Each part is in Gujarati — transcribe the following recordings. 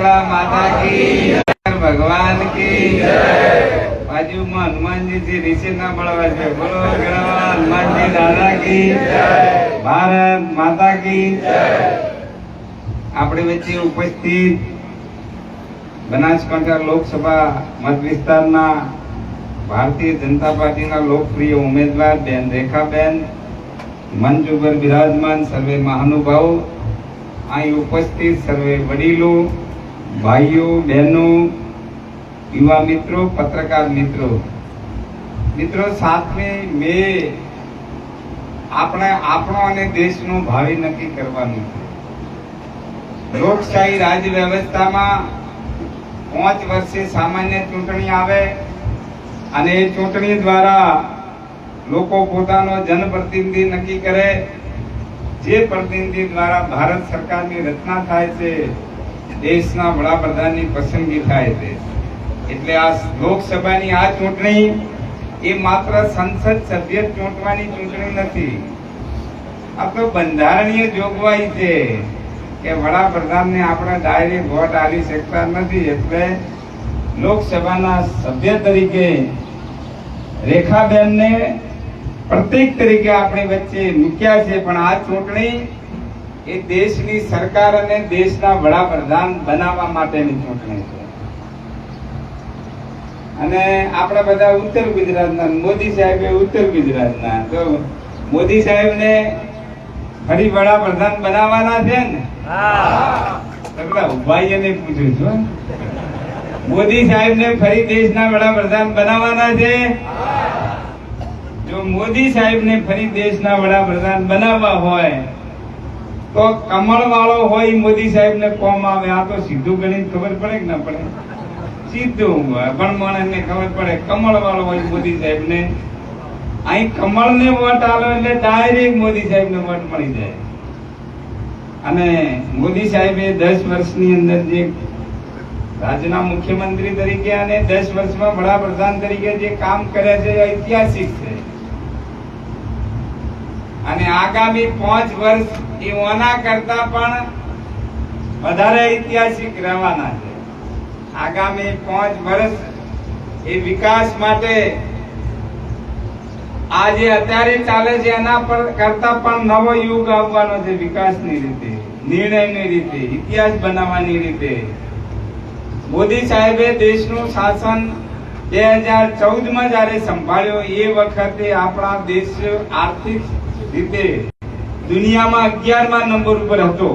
શીતળા માતા કી ભગવાન કી બાજુમાં હનુમાનજીથી ના મળવા છે, બોલો હનુમાનજી દાદા કી ભારત માતા કી આપણી વચ્ચે ઉપસ્થિત બનાસકાંઠા લોકસભા મત વિસ્તારના ભારતીય જનતા પાર્ટીના લોકપ્રિય ઉમેદવાર બેન રેખાબેન, મંચ ઉપર બિરાજમાન સર્વે મહાનુભાવો, અહીં ઉપસ્થિત સર્વે વડીલો ભાઈઓ, બહેનો, યુવા મિત્રો, પત્રકાર મિત્રો. મિત્રો સાતમી મે આપણે, આપણો અને દેશનું ભાવિ નક્કી કરવાનું છે. લોકશાહી રાજ વ્યવસ્થામાં પાંચ વર્ષે સામાન્ય ચૂંટણી આવે અને એ ચૂંટણી દ્વારા લોકો પોતાનો જનપ્રતિનિધિ નક્કી કરે. જે પ્રતિનિધિ દ્વારા ભારત સરકારની રચના થાય છે દેશના વડાપ્રધાનની પસંદગી થાય છે. એટલે આ લોકસભાની આ ચૂંટણી એ માત્ર સંસદ સભ્ય ચૂંટવાની ચૂંટણી નથી. આ તો બંધારણીય જોગવાઈ છે કે વડાપ્રધાનને આપણે ડાયરેક્ટ વોટ આપી શકતા નથી. એટલે લોકસભાના સભ્ય તરીકે રેખાબેનને પ્રત્યેક તરીકે આપણી વચ્ચે મૂક્યા છે. પણ આ ચૂંટણી એ દેશની સરકાર અને દેશના વડાપ્રધાન બનાવવા માટેની ચૂંટણી છે. અને આપણે બધા ઉત્તર ગુજરાતના મોદી સાહેબ એ ઉત્તર ગુજરાતના તો મોદી સાહેબને ફરી વડાપ્રધાન બનાવવાના છે ને? પેલા પૂછ્યું છું મોદી સાહેબને ફરી દેશના વડાપ્રધાન બનાવવાના છે? જો મોદી સાહેબને ફરી દેશના વડાપ્રધાન બનાવવા હોય તો કમળ વાળો હોય મોદી સાહેબને કોમ આવે. આ તો સીધું ગણિત ખબર પડે કે ના પડે? સીધું પણ માણસને ખબર પડે. કમળ વાળો હોય મોદી સાહેબને. અહીં કમળને વોટ આવે એટલે ડાયરેક્ટ મોદી સાહેબને વોટ મળી જાય. અને મોદી સાહેબે દસ વર્ષની અંદર જે રાજ્યના મુખ્યમંત્રી તરીકે અને દસ વર્ષમાં વડાપ્રધાન તરીકે જે કામ કર્યા છે ઐતિહાસિક છે. અને આગામી પાંચ વર્ષ એ ઓના કરતા પણ વધારે ઐતિહાસિક રહેવાના છે. આગામી પાંચ વર્ષ એ વિકાસ માટે આ જે અત્યારે ચાલે છે એના પર કરતા પણ નવો યુગ આવવાનો છે વિકાસની રીતે, નિર્ણયની રીતે, ઇતિહાસ બનાવવાની રીતે. મોદી સાહેબે દેશનું શાસન બે હજાર ચૌદમાં જયારે સંભાળ્યો, એ વખતે આપણા દેશ આર્થિક રીતે દુનિયામાં અગિયારમા નંબર ઉપર હતો.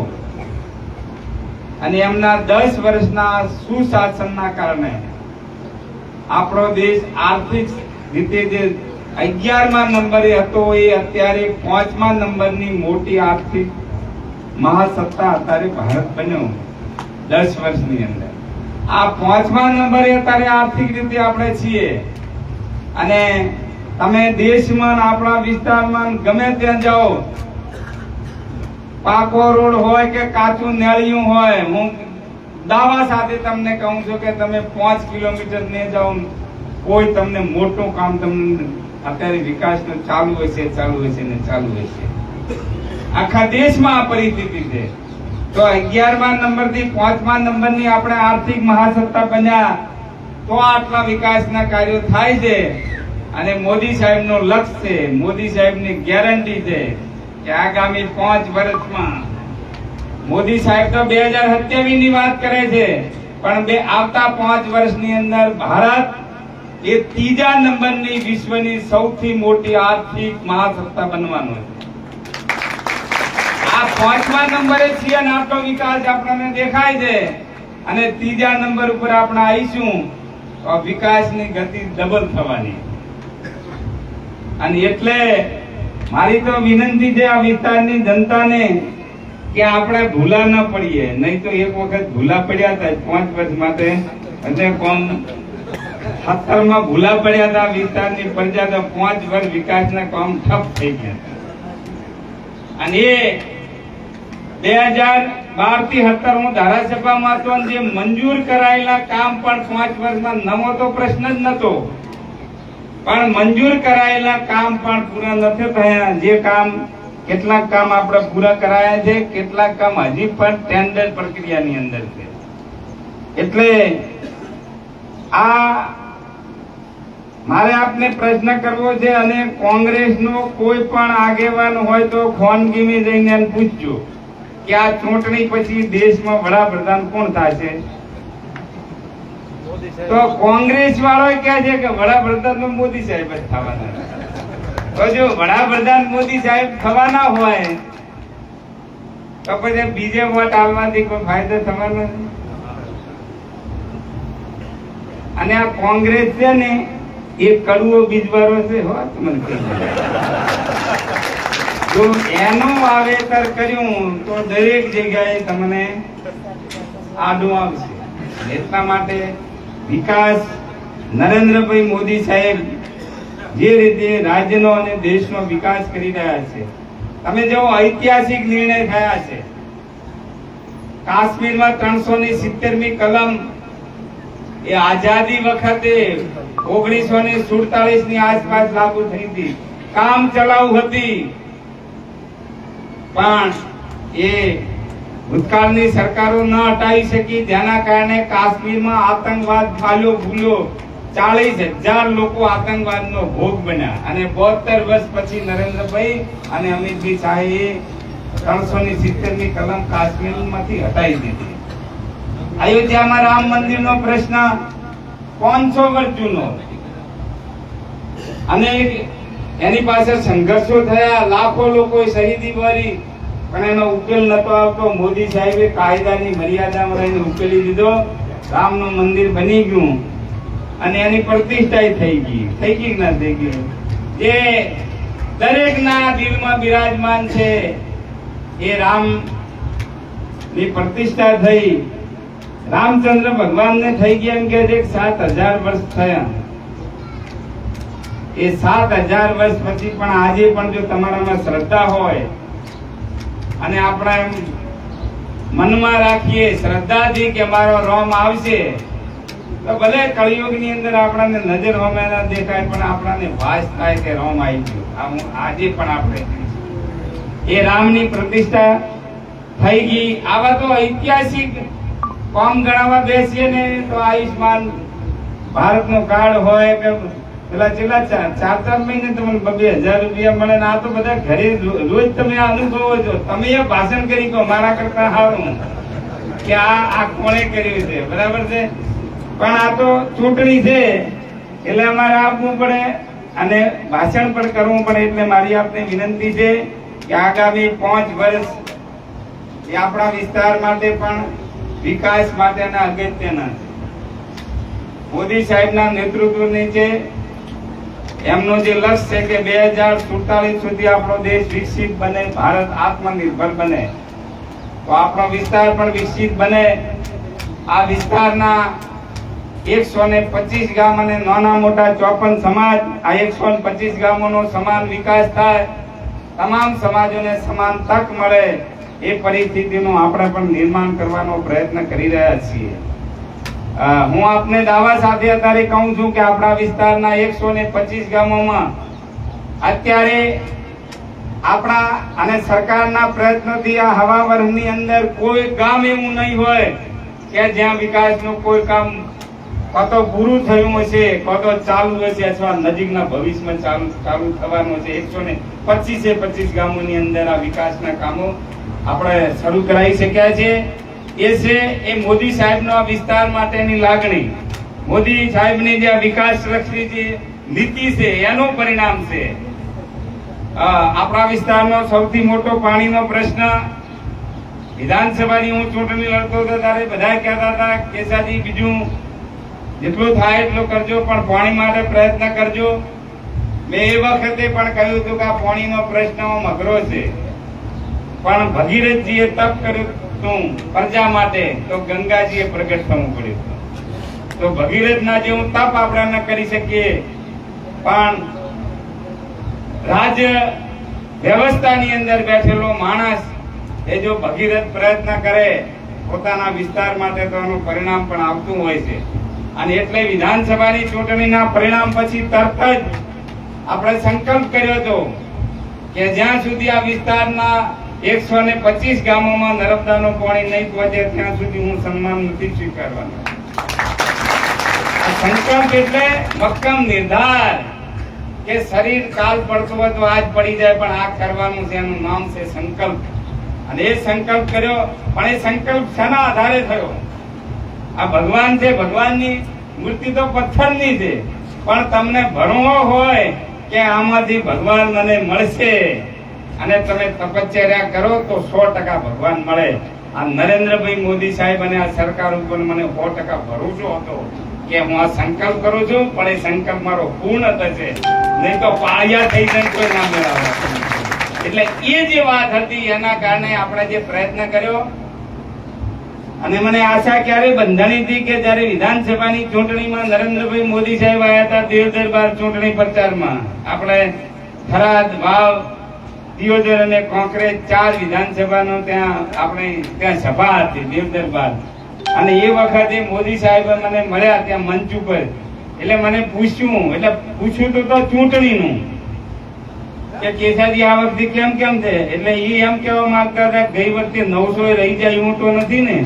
અને એમના દસ વર્ષના સુશાસનના કારણે આપણો દેશ આર્થિક રીતે જે અગિયારમા નંબરે હતો એ અત્યારે પાંચમા નંબરની મોટી આર્થિક મહાસત્તા અત્યારે ભારત બન્યો દસ વર્ષની અંદર. આ પાંચમા નંબરે અત્યારે આર્થિક રીતે આપણે છીએ. અને તમે દેશમાં આપણા વિસ્તારમાં ગમે ત્યાં જાઓ. પાકો રોડ હોય કે કાચું નેળિયું હોય, હું દાવા સાથે તમને કહું છું કે તમે પાંચ કિલોમીટર ને જાઓ કોઈ તમને મોટું કામ તમને અત્યારે વિકાસનું ચાલુ હશે ચાલુ હશે ને ચાલુ હશે આખા દેશમાં આ પરિસ્થિતિ છે. તો અગિયારમા નંબરથી પાંચમા નંબરની આપણે આર્થિક મહાસત્તા બન્યા, તો આટલા વિકાસના કાર્યો થાય છે. અને મોદી સાહેબ નો લક્ષ્ય છે. મોદી સાહેબની ગેરંટી છે કે આગામી પાંચ વર્ષમાં મોદી સાહેબ તો બે હજાર સત્યાવીસની વાત કરે છે, પણ બે આવતા પાંચ વર્ષની અંદર ભારત એ ત્રીજા નંબરની વિશ્વની સૌથી મોટી આર્થિક મહાસત્તા બનવાનો છે. આ પાંચમા નંબરે છીએ અને આપણો વિકાસ આપણને દેખાય છે. અને ત્રીજા નંબર ઉપર આપણે આવીશું વિકાસની ગતિ ડબલ થવાની. અને એટલે મારી તો વિનંતી છે આ વિસ્તારની જનતાને કે આપણે ભૂલા ન પડીએ. નહીં તો એક વખત ભૂલા પડ્યા હતા પાંચ વર્ષ માટે. અને કોમ સત્તરમાં ભૂલા પડ્યા હતા વિસ્તારની પ્રજા તો પાંચ વર્ષ વિકાસના કામ ઠપ થઈ ગયા અને એ બે હજાર બારથી સત્તર હું ધારાસભામાં હતો જે મંજૂર કરાયેલા કામ પણ પાંચ વર્ષમાં નવો તો પ્રશ્ન જ નતો. પણ મંજૂર કરાયેલા કામ પણ પૂરા નથી થયા. જે કામ, કેટલાક કામ આપણે પૂરા કરાયા છે, કેટલાક કામ હજી પણ ટેન્ડર પ્રક્રિયાની અંદર છે. એટલે આ મારે આપને પ્રશ્ન કરવો છે અને કોંગ્રેસનો કોઈ પણ આગેવાન હોય તો ખોનગીમી જઈને પૂછજો કે આ ચૂંટણી પછી દેશમાં વડાપ્રધાન કોણ થશે? તો કોંગ્રેસ વાળો કે છે કે વડાપ્રધાન તો મોદી સાહેબ જ થવાના. તો જો વડાપ્રધાન મોદી સાહેબ થવાના હોય, તો પછી બીજે વોટ આવવાથી કોઈ ફાયદો થવાનો અને આ કોંગ્રેસ છે ને, એ કડવો બીજવારો છે, હો જો એનું વાવેતર કર્યું, તો દરેક જગ્યાએ તમને આડું આવશે. એટલા માટે વિકાસ નરેન્દ્રભાઈ મોદી સાહેબ જે રીતે રાજ્યનો અને દેશનો વિકાસ કરી રહ્યા છે. તમે જેવો ઐતિહાસિક નિર્ણય થયા છે. કાશ્મીરમાં ત્રણસો ની સિત્તેરમી કલમ એ આઝાદી વખતે ઓગણીસો ને સુડતાલીસની આસપાસ લાગુ થઈ હતી. કામ ચલાવ હતી. પણ એ ભૂતકાળની સરકારો ન હટાવી શકી, જેના કારણે કાશ્મીરમાં આતંકવાદ ફાલ્યો, ભૂલ્યો. ચાલીસ હજાર લોકો આતંકવાદનો ભોગ બન્યા. અને બોતેર વર્ષ પછી નરેન્દ્રભાઈ અને અમિતભાઈ શાહે ત્રણસો ની સિત્તેરની કલમ કાશ્મીરમાંથી હટાવી દીધી. અયોધ્યામાં રામ મંદિરનો પ્રશ્ન પાંચસો વર્ષ જૂનો. અને એની પાસે સંઘર્ષો થયા. લાખો લોકો શહીદી ભરી પણ એનો ઉકેલ નતો આવતો. મોદી સાહેબે કાયદાની મર્યાદામાં રહીને ઉકેલી દીધો. રામનું મંદિર બની ગયું. અને એની પ્રતિષ્ઠા થઈ ગઈ. થઈ ગઈ ના થઈ ગઈ? જે દરેકના દિલમાં બિરાજમાન છે, એ રામની પ્રતિષ્ઠા થઈ. રામચંદ્ર ભગવાનને થઈ ગયા એમ કે સાત હજાર વર્ષ થયા. એ સાત હજાર વર્ષ પછી પણ આજે પણ જો તમારામાં શ્રદ્ધા હોય અને આપણા એમ મનમાં રાખીએ શ્રદ્ધાથી કે મારો રોમ આવશે. તો ભલે કળિયુગની અંદર આપણાને નજર હોમેના દેખાય, પણ આપણાને વાસ થાય કે રોમ આવી ગયો. આ હું આજે પણ આપણે એ રામની પ્રતિષ્ઠા થઈ ગઈ. આવા તો ઐતિહાસિક કોમ ગણાવવા બેસીએ ને તો આયુષ્માન ભારતનો કાર્ડ હોય કે પેલા છેલ્લા ચાર ચાર મહિને તમને બે હજાર રૂપિયા મળે આ તો બધા ઘરે રોજ તમે અનુભવો છો. તમે એ ભાષણ કરી કહો, મારા કરતા સારું કે આ આ કોણે કર્યું છે? બરાબર છે? પણ આ તો ચૂંટણી છે. એટલે અમારે આપવું પડે અને ભાષણ પણ કરવું પડે એટલે મારી આપને વિનંતી છે કે આગામી પાંચ વર્ષ એ આપણા વિસ્તાર માટે પણ વિકાસ માટેના અગત્યના છે. મોદી સાહેબના નેતૃત્વ નીચે એમનો જે લક્ષ્ય છે કે બે હજાર સુડતાલીસ સુધી આપણો દેશ વિકસિત બને, ભારત આત્મનિર્ભર બને. તો આપણો વિસ્તાર પણ વિકસિત બને. આ વિસ્તારના એકસો ને પચીસ ગામ અને નાના મોટા ચોપન સમાજ, આ એકસો ને પચીસ ગામોનો સમાન વિકાસ થાય. તમામ સમાજોને સમાન તક મળે. એ પરિસ્થિતિનું આપણે પણ નિર્માણ કરવાનો પ્રયત્ન કરી રહ્યા છીએ. હું આપને દાવા સાથે અત્યારે કહું છું કે આપણા વિસ્તારના એકસો ને પચીસ ગામોમાં અત્યારે આપણા અને સરકારના પ્રયત્નોથી આ હવાવરની અંદર કોઈ ગામ એવું નહીં હોય કે જ્યાં વિકાસનું કોઈ કામ કાં તો પૂરું થયું હશે કાં તો ચાલુ હશે અથવા નજીકના ભવિષ્યમાં ચાલુ ચાલુ થવાનું છે એકસો ને પચીસે પચીસ ગામોની અંદર આ વિકાસના કામો આપણે શરૂ કરાવી શક્યા છે. એ છે એ મોદી સાહેબનો આ વિસ્તાર માટેની લાગણી. મોદી સાહેબની જે વિકાસ લક્ષી જે નીતિ છે, એનું પરિણામ છે. આપણા વિસ્તારનો સૌથી મોટો પાણીનો પ્રશ્ન, વિધાનસભાની હું ચૂંટણી લડતો હતો ત્યારે બધા કહેતા હતા, કેસાજી, બીજું જેટલું થાય એટલું કરજો, પણ પાણી માટે પ્રયત્ન કરજો. મેં એ વખતે પણ કહ્યું હતું કે આ પાણીનો પ્રશ્ન મઘરો છે. પણ ભગીરથજીએ તપ કર્યું. હતું પ્રજા માટે તો ગંગાજીએ પ્રગટ થવું પડ્યું. તો ભગીરથના જેવું તપ આપણે ન કરી શકીએ. પણ રાજ્ય વ્યવસ્થાની અંદર બેઠેલો માણસ એ જો ભગીરથ પ્રયત્ન કરે, પોતાના વિસ્તાર માટે તો એનું પરિણામ પણ આવતું હોય છે. અને એટલે વિધાનસભાની ચૂંટણીના પરિણામ પછી તરત જ આપણે સંકલ્પ કર્યો હતો કે જ્યાં સુધી આ વિસ્તારના એકસો ને પચીસ ગામોમાં નર્મદાનું પાણી નહીં પહોંચે, ત્યાં સુધી હું સન્માન નથી સ્વીકારવાનો. સંકલ્પ એટલે મક્કમ નિર્ધાર કે શરીર કાલ પડતું હોય તો આજ પડી જાય, પણ આ કરવાનું છે, એનું નામ છે સંકલ્પ. અને એ સંકલ્પ કર્યો, પણ એ સંકલ્પ શાના આધારે થયો? આ ભગવાન છે, ભગવાનની મૂર્તિ તો પથ્થરની છે, પણ તમને ભણવો હોય કે આમાંથી ભગવાન મને મળશે? અને તમે તપશ્ચર્યા કરો તો સો ટકા ભગવાન મળે. આ નરેન્દ્રભાઈ મોદી સાહેબ અને આ સરકાર ઉપર મને સો ટકા ભરોસો હતો કે હું આ સંકલ્પ કરું છું, પણ એ સંકલ્પ મારો પૂર્ણ થશે. નહીં તો પાળિયા થઈ જાય, કોઈ ના મેળવે. એટલે એ જે વાત હતી, એના કારણે આપણે જે પ્રયત્ન કર્યો. અને મને આશા ક્યારે બંધાણી હતી કે જ્યારે વિધાનસભાની ચૂંટણીમાં નરેન્દ્રભાઈ મોદી સાહેબ આવ્યા હતા દેવ દરબાર ચૂંટણી પ્રચારમાં. આપણે થરાદ, વાવ દિયોદર અને કોંગ્રેસ ચાર વિધાનસભાનો ત્યાં આપણે ત્યાં સભા હતી દેવદર બાદ. અને એ વખતે મોદી સાહેબ મને મળ્યા ત્યાં મંચ ઉપર. એટલે મને પૂછ્યું, એટલે પૂછ્યું તો તો ચૂંટણીનું. કે કેસાજી આ વખતે કેમ કેમ છે? એટલે એ એમ કહેવા માંગતા હતા, ગઈ વખતે નવસો રહી જાય હું તો નથી ને.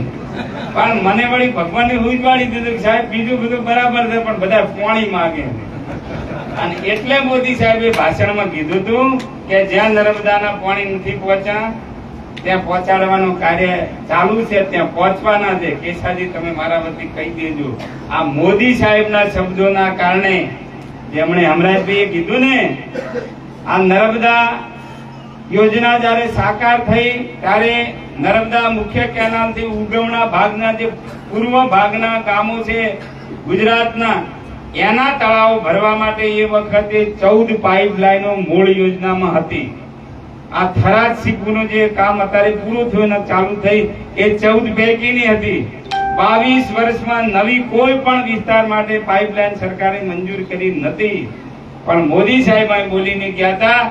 પણ મને વળી ભગવાને ઉજવાડી દીધું કે સાહેબ, બીજું બધું બરાબર છે, પણ બધા પાણી માગે. છે અને એટલે મોદી સાહેબે ભાષણમાં કીધું હતું કે જ્યાં નર્મદાના પાણી નથી પહોંચ્યા, ત્યાં પહોંચાડવાનું કાર્ય ચાલુ છે, ત્યાં પહોંચવાના છે કેશાજી તમે મારા વતી કહી દેજો. આ મોદી સાહેબના શબ્દોના કારણે જેમણે હમણાંભાઈએ કીધું ને, આ નર્મદા યોજના જ્યારે સાકાર થઈ, ત્યારે નર્મદા મુખ્ય કેનાલથી ઉગમણા ભાગના જે પૂર્વ ભાગના ગામો છે ગુજરાતના એના તળાવ ભરવા માટે એ વખતે ચૌદ પાઇપલાઇનો મૂળ યોજનામાં હતી. આ થરાદ સિક્કુનું જે કામ અત્યારે પૂરું થયું ચાલુ થઈ, એ ચૌદ પૈકીની હતી. બાવીસ વર્ષમાં નવી કોઈ પણ વિસ્તાર માટે પાઇપલાઈન સરકારે મંજૂર કરી નથી. પણ મોદી સાહેબ બોલીને ગયા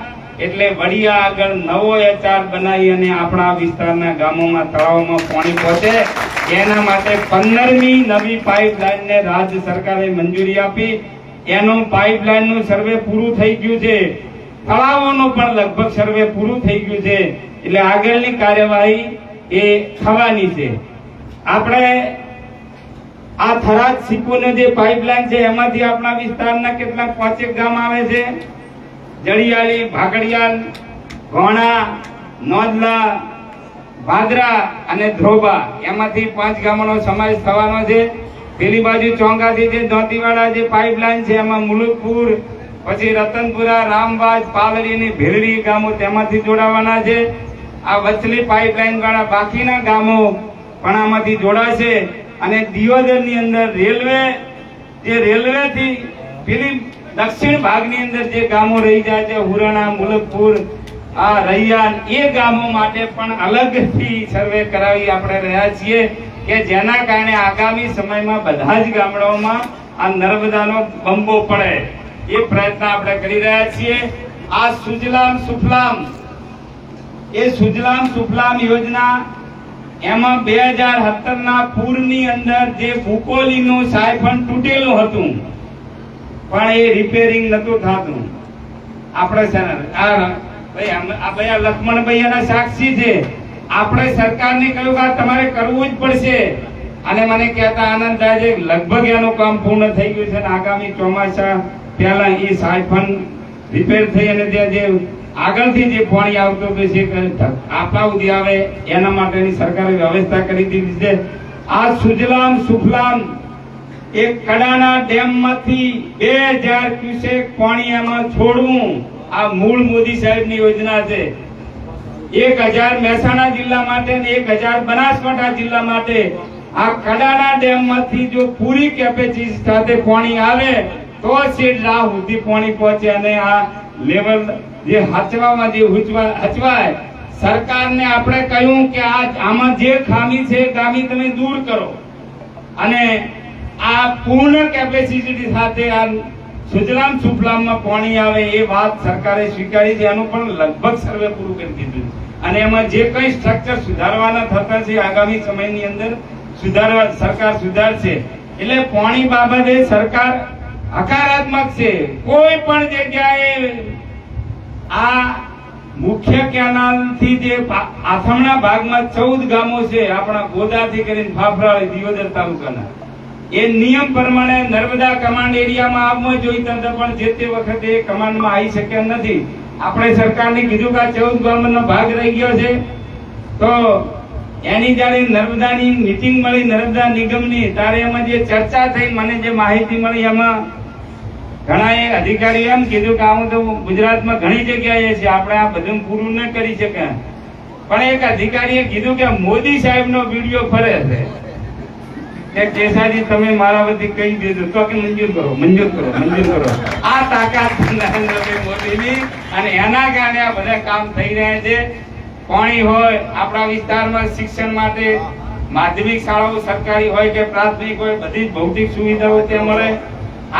એટલે વડિયા આગળ નવો એચઆર બનાવી અને આપણા વિસ્તારના ગામોમાં, તળાવોમાં પાણી પહોંચે. એના માટે પંદરમી નવી પાઇપલાઇનને રાજ્ય સરકારે મંજૂરી આપી. એનું પાઇપલાઇનનું સર્વે પૂરું થઈ ગયું છે. તળાવોનું પણ લગભગ સર્વે પૂરું થઈ ગયું છે. એટલે આગળની કાર્યવાહી એ થવાની છે. આપણે આ થરાદ સિક્કોનો જે પાઇપલાઇન છે, એમાંથી આપણા વિસ્તારના કેટલાક પાંચેક ગામ આવે છે. જડિયાળી ભાગડિયાલ, ઘોણા નોંદલા ભાદરા અને ધ્રોબા. એમાંથી પાંચ ગામોનો સમાવેશ થવાનો છે. પેલી બાજુ ચોંગાથી જે દોતીવાડા જે પાઇપલાઇન છે, એમાં મુલુકપુર, પછી રતનપુરા રામવાજ પાલડી અને ભેરડી ગામો તેમાંથી જોડાવાના છે. આ વચલી પાઇપલાઇન વાળા બાકીના ગામો પણ આમાંથી જોડાશે અને દિયોદરની અંદર રેલવે જે રેલવેથી પેલી દક્ષિણ ભાગની અંદર જે ગામો રહી જાય છે, હુરાણા મુલકપુર આ રૈયાન, એ ગામો માટે પણ અલગથી સર્વે કરાવી આપણે રહ્યા છીએ કે જેના કારણે આગામી સમયમાં બધા જ ગામડાઓમાં આ નર્મદાનો બંબો પડે. એ પ્રયત્ન આપણે કરી રહ્યા છીએ. આ સુજલામ સુફલામ, એ સુજલામ સુફલામ યોજના એમાં બે હજાર સત્તર ના પૂરની અંદર જે ફુકોલીનું સાયફન તૂટેલું હતું પણ એ રિપેરિંગ નતું થતું. આપણે આ ભાઈ આ ભાઈ લક્ષ્મણભાઈ એના સાક્ષી છે. આપણે સરકારને કહ્યું કે તમારે કરવું જ પડશે. અને મને કહેતા આનંદ થાય છે લગભગ એનું કામ પૂર્ણ થઈ ગયું છે અને આગામી ચોમાસા પહેલા એ સાયફન રિપેર થઈ અને ત્યાં જે આગળથી જે પાણી આવતું હતું કે આપણા સુધી આવે, એના માટેની સરકારે વ્યવસ્થા કરી દીધી છે. આ સુજલામ સુફલામ એક કડાના ડેમમાંથી બે હજાર ક્યુસેક પાણી એમાં છોડવું આ મૂળ મોદી સાહેબની યોજના છે. એક હજાર મહેસાણા જિલ્લા માટે અને એક હજાર બનાસકાંઠા જિલ્લા માટે આ કડાના ડેમમાંથી જો પૂરી કેપેસિટી સાથે પાણી આવે તો શેઠ રાહ સુધી પાણી પહોંચે અને આ લેવલ જે હચવામાં જે હુચવા- હચવાય સરકારને આપણે કહ્યું કે આ આમાં જે ખામી છે ખામી તમે દૂર કરો. અને આ પૂર્ણ કેપેસિટી સાથે આ સુજલામ સુફલામમાં પાણી આવે એ વાત સરકારે સ્વીકારી છે, એનું પણ લગભગ સર્વે પૂરું કરી દીધું. અને એમાં જે કઈ સ્ટ્રક્ચર સુધારવાના થતા છે, આગામી સમયની અંદર સુધારવા, સરકાર સુધારશે. એટલે પાણી બાબતે સરકાર હકારાત્મક છે. કોઈ પણ જગ્યાએ આ મુખ્ય કેનાલથી જે આથમણા ભાગમાં ચૌદ ગામો છે, આપણા ગોદાથી કરીને ફાફરા દિયોદર તાલુકાના. એ નિયમ પ્રમાણે નર્મદા કમાન્ડ એરિયામાં આવવા જોઈતા તંત્ર પણ જે તે વખતે કમાન્ડમાં આવી શક્યા નથી. આપણે સરકારને કીધું કે ચૌદ ગામનો ભાગ રહી ગયો છે. તો એની જ્યારે નર્મદાની મીટિંગ મળી, નર્મદા નિગમની, ત્યારે એમાં જે ચર્ચા થઈ, મને જે માહિતી મળી, એમાં ઘણા એ અધિકારી એમ કીધું કે આવું તો ગુજરાતમાં ઘણી જગ્યાએ છે, આપણે આ બધું પૂરું ન કરી શકે પણ એક અધિકારીએ કીધું કે મોદી સાહેબનો વીડિયો ફરે છે. કે કેસાજી, તમે મારા બધી કહી દીધું તો કે મંજૂર કરો મંજૂર કરો મંજૂર કરો. આ તાકાત નરેન્દ્રભાઈ મોદીની અને એના કારણે આ બધા કામ થઈ રહ્યા છે. પાણી હોય, આપણા વિસ્તારમાં શિક્ષણ માટે માધ્યમિક શાળાઓ સરકારી હોય કે પ્રાથમિક હોય, બધી જ ભૌતિક સુવિધાઓ ત્યાં મળે.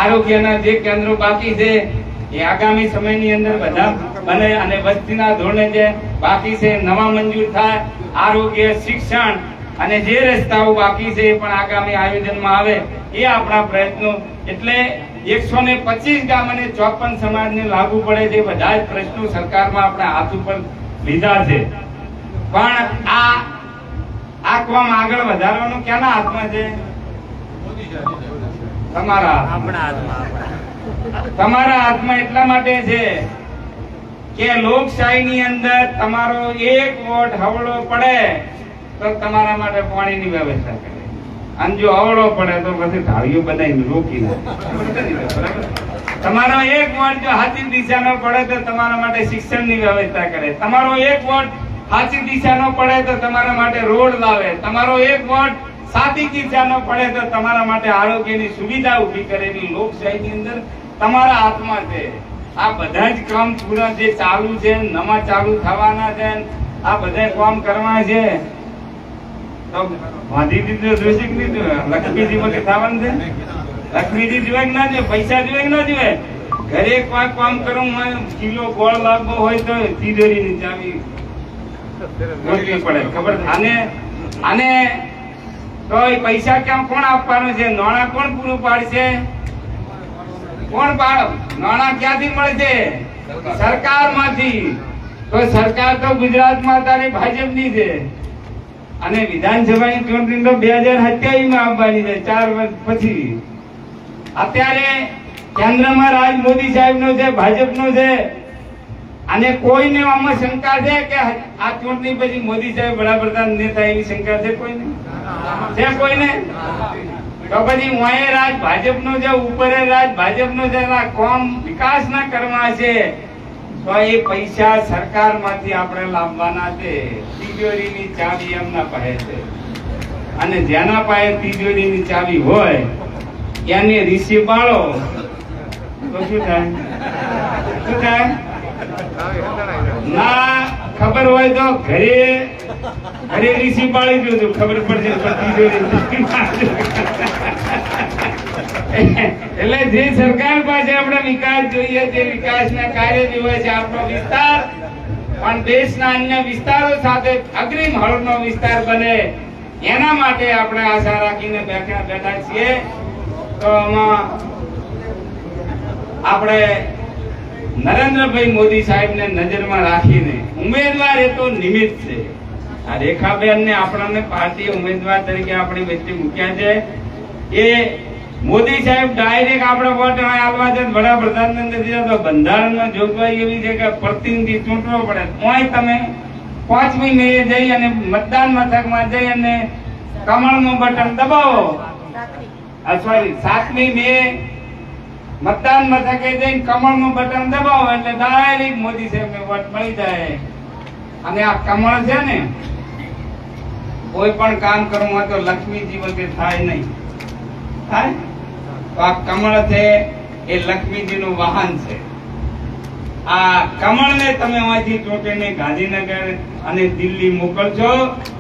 આરોગ્યના જે કેન્દ્રો બાકી છે, એ આગામી સમયની અંદર બધા બને અને વસ્તીના ધોરણે જે બાકી છે, નવા મંજૂર થાય. આરોગ્ય, શિક્ષણ અને જે રસ્તાઓ બાકી છે એ પણ આગામી આયોજનમાં આવે એ આપણા પ્રયત્નો. એટલે એકસો ને પચીસ ગામ અને ચોપન સમાજને લાગુ પડે છે બધા જ પ્રશ્નો સરકારમાં આપણે હાથ ઉપર લીધા છે. પણ આ આ કામ આગળ વધારવાનું ક્યાંના હાથમાં છે? તમારા તમારા હાથમાં એટલા માટે છે કે લોકશાહીની અંદર તમારો એક વોટ હવળો પડે. તો તમારા માટે પાણીની વ્યવસ્થા કરે. અને જો અવળો પડે તો પછી ઢાળીઓ બનાવીને રોકી નાખે. તમારો એક વોટ જો સાચી દિશાનો પડે તો તમારા માટે શિક્ષણની વ્યવસ્થા કરે. તમારો એક વોટ સાચી દિશાનો પડે તો તમારા માટે રોડ લાવે. તમારો એક વોટ સાચી દિશાનો પડે તો તમારા માટે આરોગ્યની સુવિધા ઊભી કરેલી લોકશાહીની અંદર તમારા હાથમાં છે. આ બધા જ કામ પૂરા જે ચાલુ છે, નવા ચાલુ થવાના છે, આ બધા કામ કરવા છે. તો વાંધી જોઈશે જોવે? લક્ષ્મીજી વગર થવાનું છે? લક્ષ્મીજી જોઈએ કે ના જોવે પૈસા જોવે કે ના જોવે ઘરે કોઈ કામ કરું કિલો ગોળ લાવવો હોય તો તિજોરીની ચાવી ગોતવી પડે. ખબર? આને આને તો એ પૈસા કેમ કોણ આપવાનું છે? નાણા કોણ પૂરું પાડશે? કોણ પાડ નાણા ક્યાંથી છે? સરકારમાંથી. તો સરકાર તો ગુજરાતમાં તારી ભાજપની છે. અને વિધાનસભાની ચૂંટણી તો બે હજાર સત્યાવીસમાં આવવાની છે, ચાર વર્ષ પછી. અત્યારે કેન્દ્રમાં રાજ મોદી સાહેબનો છે, ભાજપનો છે, અને કોઈને આમાં શંકા છે કે આ ચૂંટણી પછી મોદી સાહેબ વડાપ્રધાન નેતા એવી શંકા છે કોઈને? છે કોઈને? તો પછી વાંએ રાજ ભાજપનો છે ઉપરે રાજ ભાજપનો છે કોમ વિકાસના કરવા છે. તો એ પૈસા સરકારમાંથી આપણે લાવવાના છે. તિજોરીની ચાવી એમના પાસે છે. અને જેના પાસે તિજોરીની ચાવી હોય, એને રિસીવ પાડો. તો શું થાય? શું થાય? ના, ખબર હોય તો ઘરે ઘરે રિસીવ પાડી દઉં ખબર પડશે તિજોરી. એટલે જે સરકાર પાસે આપણે વિકાસ જોઈએ તે વિકાસના કાર્ય જોઈએ છે આપણો વિસ્તાર, પણ દેશના અન્ય વિસ્તારો સાથે અગ્રીમ હળનો વિસ્તાર બને. એના માટે આપણે આશા રાખીને બેઠા બેઠા છીએ. તો આમાં આપણે નરેન્દ્રભાઈ મોદી સાહેબને નજરમાં રાખીને ઉમેદવાર એ તો નિમિત્ત છે. આ રેખાબેન ને આપણને પાર્ટી ઉમેદવાર તરીકે આપણી વચ્ચે મૂક્યા છે. એ મોદી સાહેબ ડાયરેક્ટ આપણે વોટ આલવા છે વડાપ્રધાન નથી જતો બંધારણમાં જોગવાઈ એવી છે કે પ્રતિનિધિ ચૂંટવો પડે. તોય તમે પાંચમી મે જઈ અને મતદાન મથકમાં જઈ અને કમળનું બટન દબાવો. સોરી સાતમી મે મતદાન મથકે જઈને કમળનું બટન દબાવો એટલે ડાયરેક્ટ મોદી સાહેબને વોટ મળી જાય. અને આ કમળ છે ને કોઈ પણ કામ કરવું હોય તો લક્ષ્મીજી વગેરે થાય નહીં. થાય? તો આ કમળ છે, એ લક્ષ્મીજીનું વાહન છે. આ કમળને તમે અહીંથી ચોટીને ગાંધીનગર અને દિલ્હી મોકલજો.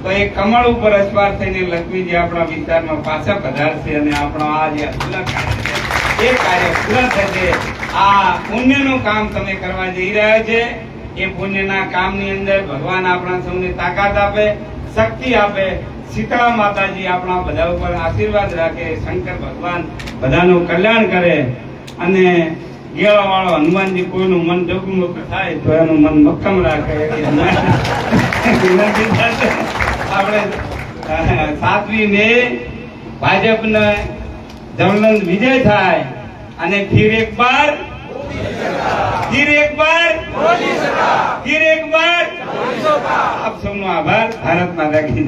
તો એ કમળ ઉપર અસવાર થઈને લક્ષ્મીજી આપણા વિસ્તારમાં પાછા પધારશે અને આપણો આ જે એ કાર્ય પૂર્ણ થશે. આ પુણ્યનું કામ તમે કરવા જઈ રહ્યા છે. એ પુણ્યના કામની અંદર ભગવાન આપણા સૌને તાકાત આપે, શક્તિ આપે શીતળા માતાજી આપણા બધા ઉપર આશીર્વાદ રાખે, શંકર ભગવાન બધાનું કલ્યાણ કરે અને ગેળા વાળો હનુમાનજી કોઈનું મન ડગમગ થાય તો એનું મન મક્કમ રાખે આપણે સાતમી મે ભાજપને જવલંત વિજય થાય અને ફિર એક બાર ફિર એક બાર ફિર એક બાર આપ સૌનો આભાર ભારત માતા કી.